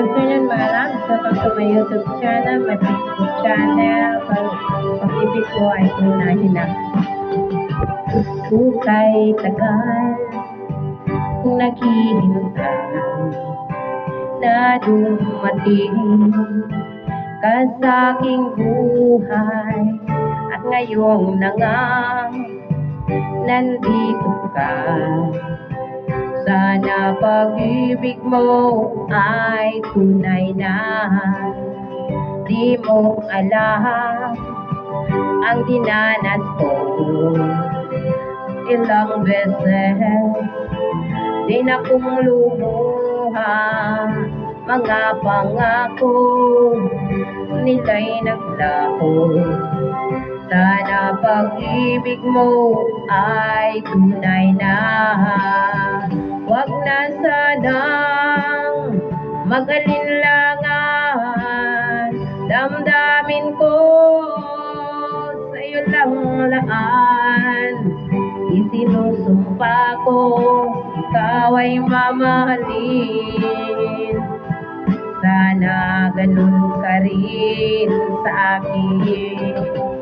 afternoon mga loves. Welcome to my YouTube channel, my Facebook channel. Pag pag-ibig ko ay unahin na. Kukay tagal kung naghihintay na dumating ka sa aking buhay at ngayong na nga nandito ka sana pag-ibig mo ay tunay na. Di mo alam ang dinanas ko. Ilang beses Di na kong lumuha. Mga pangako Nila'y naglaho. Sana pag-ibig mo ay tunay na mag-alinlangan Damdamin ko sa'yo lang laan Isinusumpa ko, ikaw ay mamahalin. Sana ganun ka rin sa akin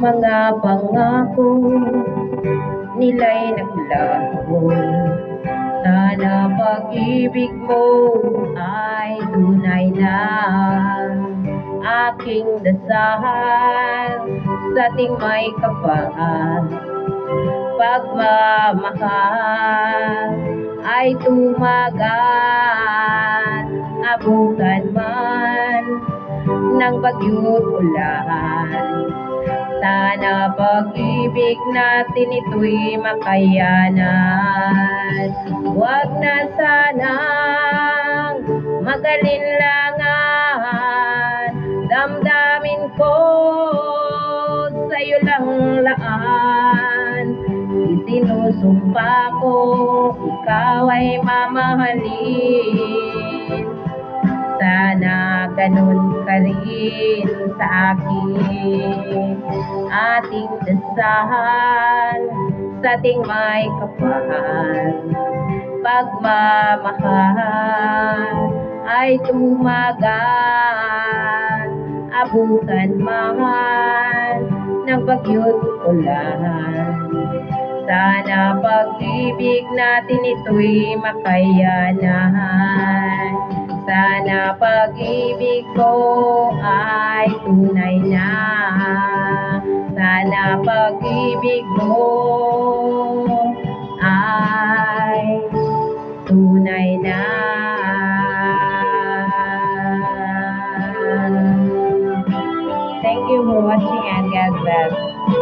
mga pangako nila'y naglaho. Sana pag-ibig mo ay tunay na aking dasal sa ating may kapal pagmamahal ay tumagat abutan man ng bagyo't ulan sana pag-ibig natin ito'y makayanan. Huwag na sanang magalinlangan Damdamin ko sa'yo lang laan. Isinusumpa ko, ikaw ay mamahalin sana ganun ka rin sa akin Ating dasal. Sa ating may kapal Pagmamahal ay tumagal. Abutan man ng bagyo't ulan. Sana pag-ibig natin ito'y makayanan sana pag-ibig ko ay tunay na Sana pag-ibig mo ay tunay na Thank you for watching and God bless.